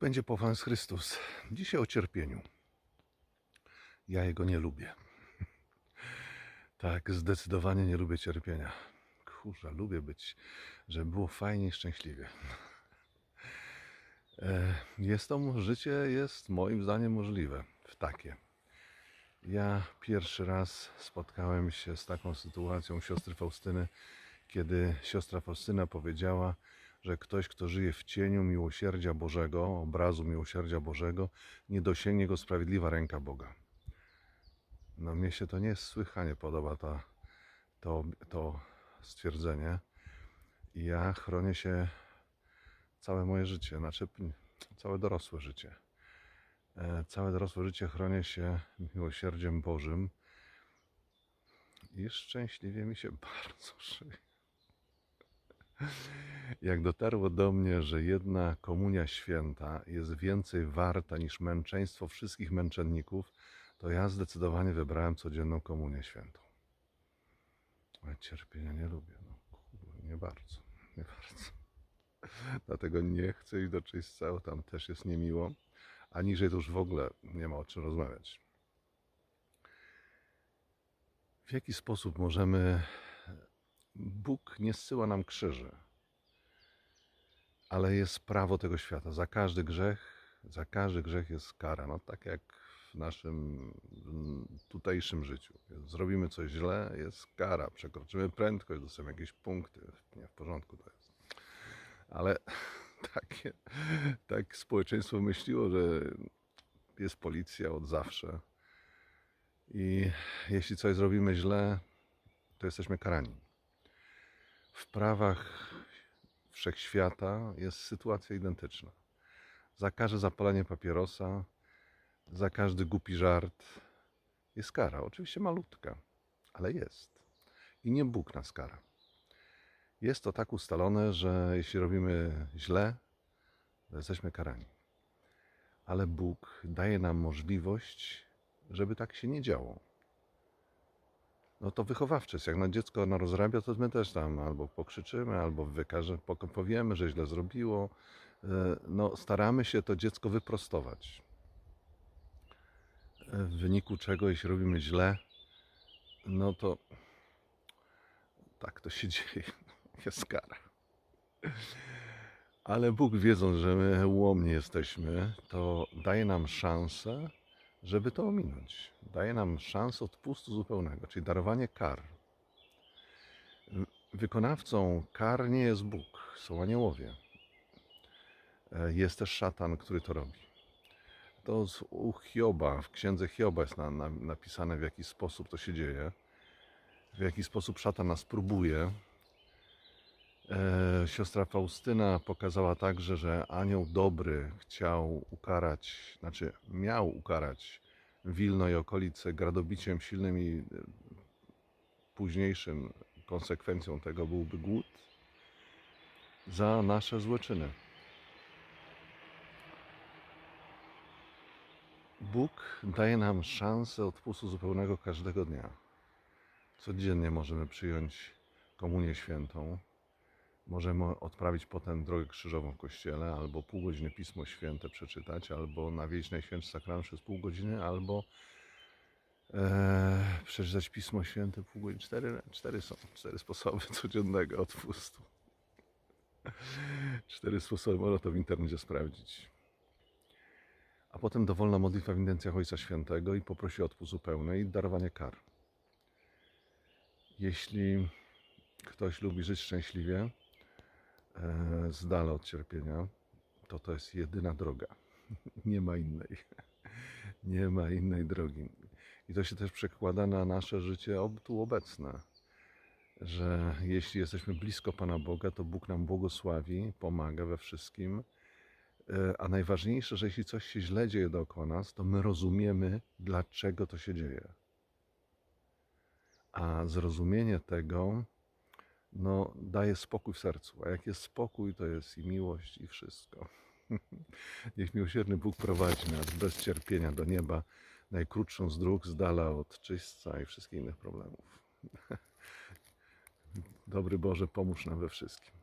Będzie pochwalony Chrystus. Dzisiaj o cierpieniu. Ja jego nie lubię. Tak, zdecydowanie nie lubię cierpienia. Kurza, lubię być, żeby było fajnie i szczęśliwie. E, Jest to życie, jest moim zdaniem możliwe w takie. Ja pierwszy raz spotkałem się z taką sytuacją siostry Faustyny, kiedy siostra Faustyna powiedziała, że ktoś, kto żyje w cieniu miłosierdzia Bożego, obrazu miłosierdzia Bożego, nie dosięgnie go sprawiedliwa ręka Boga. No mnie się to niesłychanie podoba ta, to, to stwierdzenie. Ja chronię się całe moje życie, znaczy całe dorosłe życie. E, Całe dorosłe życie chronię się miłosierdziem Bożym i szczęśliwie mi się bardzo żyje. Jak dotarło do mnie, że jedna komunia święta jest więcej warta niż męczeństwo wszystkich męczenników, to ja zdecydowanie wybrałem codzienną komunię świętą. Ale cierpienia nie lubię. No, kurde, nie bardzo. Nie bardzo. Dlatego nie chcę iść do czyśćca, tam też jest niemiło. A niżej to już w ogóle nie ma o czym rozmawiać. W jaki sposób możemy. Bóg nie zsyła nam krzyży, ale jest prawo tego świata. Za każdy grzech, za każdy grzech jest kara. No tak jak w naszym tutejszym życiu. Zrobimy coś źle, jest kara. Przekroczymy prędkość, dostajemy jakieś punkty. Nie w porządku to jest. Ale takie, tak społeczeństwo myśliło, że jest policja od zawsze. I jeśli coś zrobimy źle, to jesteśmy karani. W prawach wszechświata jest sytuacja identyczna. Za każde zapalenie papierosa, za każdy głupi żart jest kara. Oczywiście malutka, ale jest. I nie Bóg nas kara. Jest to tak ustalone, że jeśli robimy źle, to jesteśmy karani. Ale Bóg daje nam możliwość, żeby tak się nie działo. No to wychowawcze jest. Jak na dziecko na rozrabia, to my też tam albo pokrzyczymy, albo wykaże, powiemy, że źle zrobiło. E, No, staramy się to dziecko wyprostować. E, W wyniku czego, jeśli robimy źle, no to tak to się dzieje. Jest kara. Ale Bóg wiedząc, że my ułomni jesteśmy, to daje nam szansę, żeby to ominąć. Daje nam szansę odpustu zupełnego, czyli darowanie kar. Wykonawcą kar nie jest Bóg, są aniołowie. E, Jest też szatan, który to robi. To u Hioba, w księdze Hioba jest na, na, napisane, w jaki sposób to się dzieje, w jaki sposób szatan nas próbuje. E, siostra Faustyna pokazała także, że anioł dobry chciał ukarać, znaczy miał ukarać Wilno i okolice gradobiciem silnym i e, późniejszym konsekwencją tego byłby głód za nasze złe czyny. Bóg daje nam szansę odpustu zupełnego każdego dnia. Codziennie możemy przyjąć komunię świętą. Możemy odprawić potem drogę krzyżową w kościele, albo pół godziny Pismo Święte przeczytać, albo nawieźć Najświętszy Sakrament przez pół godziny, albo e, przeczytać Pismo Święte pół godziny. Cztery, cztery są, cztery sposoby codziennego odpustu. Cztery sposoby, można to w internecie sprawdzić. A potem dowolna modlitwa w intencjach Ojca Świętego i poprosi o odpust zupełny i darowanie kar. Jeśli ktoś lubi żyć szczęśliwie, z dala od cierpienia, to to jest jedyna droga. Nie ma innej. Nie ma innej drogi. I to się też przekłada na nasze życie tu obecne. Że jeśli jesteśmy blisko Pana Boga, to Bóg nam błogosławi, pomaga we wszystkim. E, A najważniejsze, że jeśli coś się źle dzieje dookoła nas, to my rozumiemy, dlaczego to się dzieje. A zrozumienie tego no, daje spokój w sercu. A jak jest spokój, to jest i miłość, i wszystko. Niech miłosierny Bóg prowadzi nas bez cierpienia do nieba, najkrótszą z dróg, z dala od czyśćca i wszystkich innych problemów. Dobry Boże, pomóż nam we wszystkim.